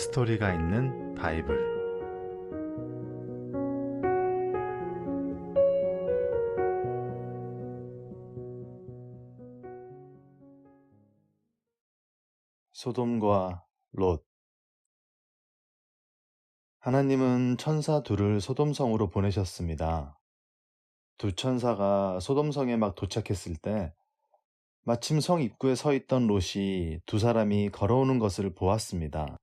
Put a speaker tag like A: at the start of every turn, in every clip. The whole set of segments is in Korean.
A: 스토리가 있는 바이블 소돔과 롯 하나님은 천사 둘을 소돔성으로 보내셨습니다. 두 천사가 소돔성에 막 도착했을 때 마침 성 입구에 서 있던 롯이 두 사람이 걸어오는 것을 보았습니다.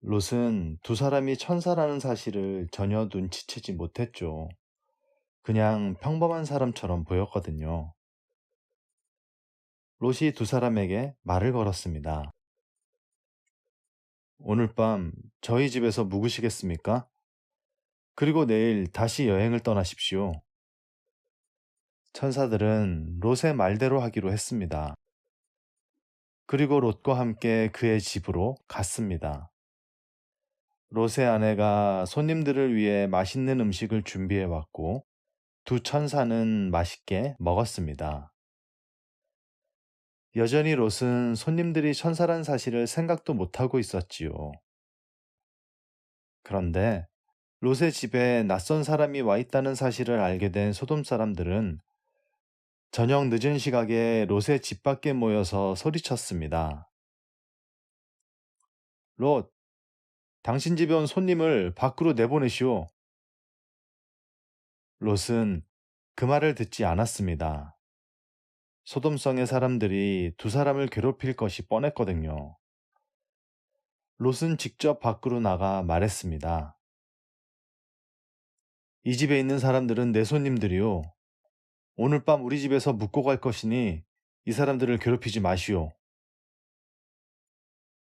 A: 롯은 두 사람이 천사라는 사실을 전혀 눈치채지 못했죠. 그냥 평범한 사람처럼 보였거든요. 롯이 두 사람에게 말을 걸었습니다. 오늘 밤 저희 집에서 묵으시겠습니까? 그리고 내일 다시 여행을 떠나십시오. 천사들은 롯의 말대로 하기로 했습니다. 그리고 롯과 함께 그의 집으로 갔습니다. 롯의 아내가 손님들을 위해 맛있는 음식을 준비해 왔고 두 천사는 맛있게 먹었습니다. 여전히 롯은 손님들이 천사란 사실을 생각도 못하고 있었지요. 그런데 롯의 집에 낯선 사람이 와 있다는 사실을 알게 된 소돔 사람들은 저녁 늦은 시각에 롯의 집 밖에 모여서 소리쳤습니다. 롯, 당신 집에 온 손님을 밖으로 내보내시오. 롯은 그 말을 듣지 않았습니다. 소돔성의 사람들이 두 사람을 괴롭힐 것이 뻔했거든요. 롯은 직접 밖으로 나가 말했습니다. 이 집에 있는 사람들은 내 손님들이요. 오늘 밤 우리 집에서 묵고 갈 것이니 이 사람들을 괴롭히지 마시오.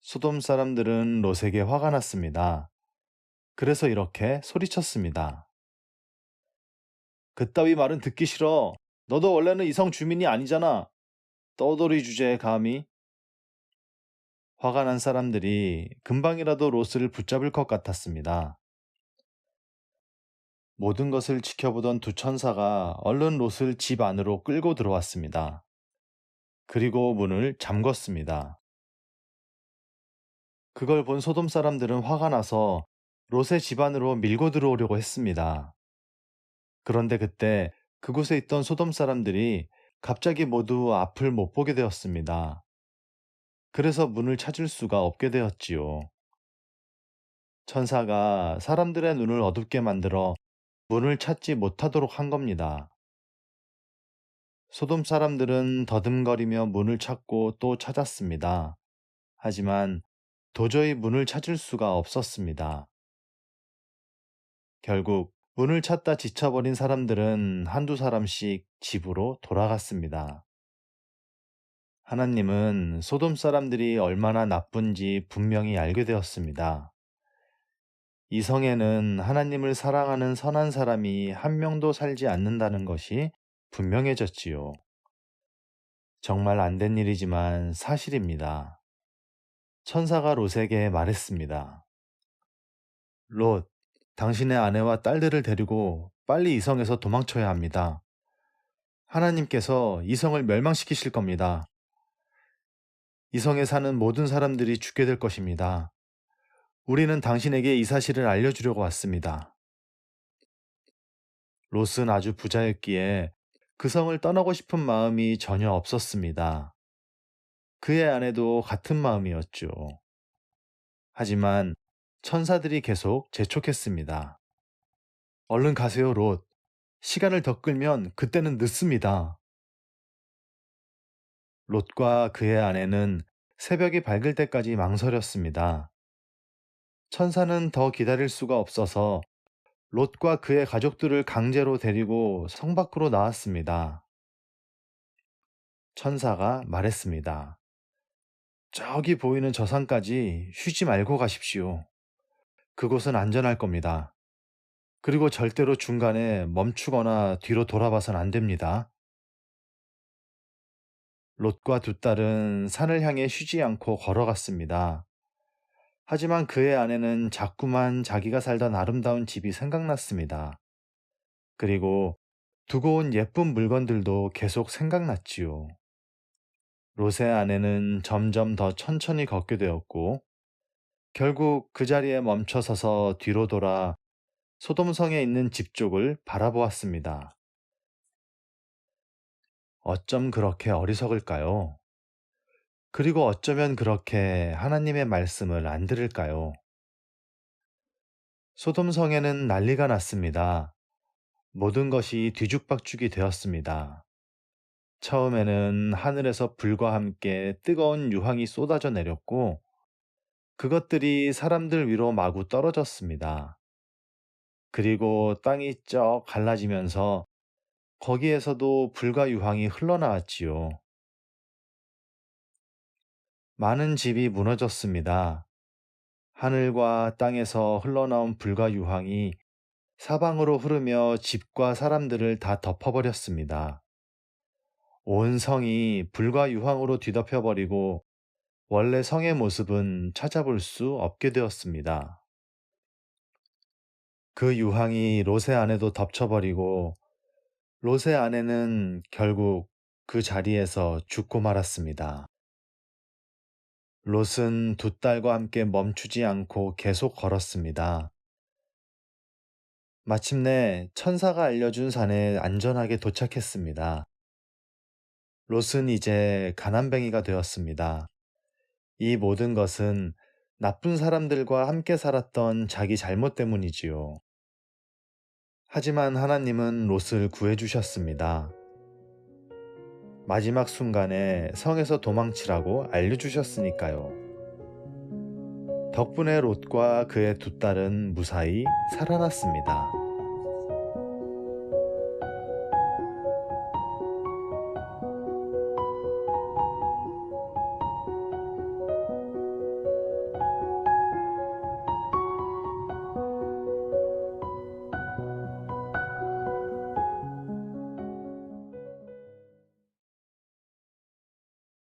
A: 소돔 사람들은 롯에게 화가 났습니다. 그래서 이렇게 소리쳤습니다. 그따위 말은 듣기 싫어. 너도 원래는 이성 주민이 아니잖아. 떠돌이 주제에 감히. 화가 난 사람들이 금방이라도 롯을 붙잡을 것 같았습니다. 모든 것을 지켜보던 두 천사가 얼른 롯을 집 안으로 끌고 들어왔습니다. 그리고 문을 잠궜습니다. 그걸 본 소돔 사람들은 화가 나서 롯의 집안으로 밀고 들어오려고 했습니다. 그런데 그때 그곳에 있던 소돔 사람들이 갑자기 모두 앞을 못 보게 되었습니다. 그래서 문을 찾을 수가 없게 되었지요. 천사가 사람들의 눈을 어둡게 만들어 문을 찾지 못하도록 한 겁니다. 소돔 사람들은 더듬거리며 문을 찾고 또 찾았습니다. 하지만 도저히 문을 찾을 수가 없었습니다. 결국 문을 찾다 지쳐버린 사람들은 한두 사람씩 집으로 돌아갔습니다. 하나님은 소돔 사람들이 얼마나 나쁜지 분명히 알게 되었습니다. 이 성에는 하나님을 사랑하는 선한 사람이 한 명도 살지 않는다는 것이 분명해졌지요. 정말 안 된 일이지만 사실입니다. 천사가 롯에게 말했습니다. 롯, 당신의 아내와 딸들을 데리고 빨리 이성에서 도망쳐야 합니다. 하나님께서 이성을 멸망시키실 겁니다. 이성에 사는 모든 사람들이 죽게 될 것입니다. 우리는 당신에게 이 사실을 알려주려고 왔습니다. 롯은 아주 부자였기에 그 성을 떠나고 싶은 마음이 전혀 없었습니다. 그의 아내도 같은 마음이었죠. 하지만 천사들이 계속 재촉했습니다. 얼른 가세요, 롯. 시간을 더 끌면 그때는 늦습니다. 롯과 그의 아내는 새벽이 밝을 때까지 망설였습니다. 천사는 더 기다릴 수가 없어서 롯과 그의 가족들을 강제로 데리고 성 밖으로 나왔습니다. 천사가 말했습니다. 저기 보이는 저 산까지 쉬지 말고 가십시오. 그곳은 안전할 겁니다. 그리고 절대로 중간에 멈추거나 뒤로 돌아봐선 안 됩니다. 롯과 두 딸은 산을 향해 쉬지 않고 걸어갔습니다. 하지만 그의 아내는 자꾸만 자기가 살던 아름다운 집이 생각났습니다. 그리고 두고 온 예쁜 물건들도 계속 생각났지요. 롯의 아내는 점점 더 천천히 걷게 되었고 결국 그 자리에 멈춰서서 뒤로 돌아 소돔성에 있는 집 쪽을 바라보았습니다. 어쩜 그렇게 어리석을까요? 그리고 어쩌면 그렇게 하나님의 말씀을 안 들을까요? 소돔성에는 난리가 났습니다. 모든 것이 뒤죽박죽이 되었습니다. 처음에는 하늘에서 불과 함께 뜨거운 유황이 쏟아져 내렸고, 그것들이 사람들 위로 마구 떨어졌습니다. 그리고 땅이 쩍 갈라지면서 거기에서도 불과 유황이 흘러나왔지요. 많은 집이 무너졌습니다. 하늘과 땅에서 흘러나온 불과 유황이 사방으로 흐르며 집과 사람들을 다 덮어버렸습니다. 온 성이 불과 유황으로 뒤덮여버리고 원래 성의 모습은 찾아볼 수 없게 되었습니다. 그 유황이 롯의 안에도 덮쳐버리고 롯의 아내는 결국 그 자리에서 죽고 말았습니다. 롯은 두 딸과 함께 멈추지 않고 계속 걸었습니다. 마침내 천사가 알려준 산에 안전하게 도착했습니다. 롯은 이제 가난뱅이가 되었습니다. 이 모든 것은 나쁜 사람들과 함께 살았던 자기 잘못 때문이지요. 하지만 하나님은 롯을 구해주셨습니다. 마지막 순간에 성에서 도망치라고 알려주셨으니까요. 덕분에 롯과 그의 두 딸은 무사히 살아났습니다.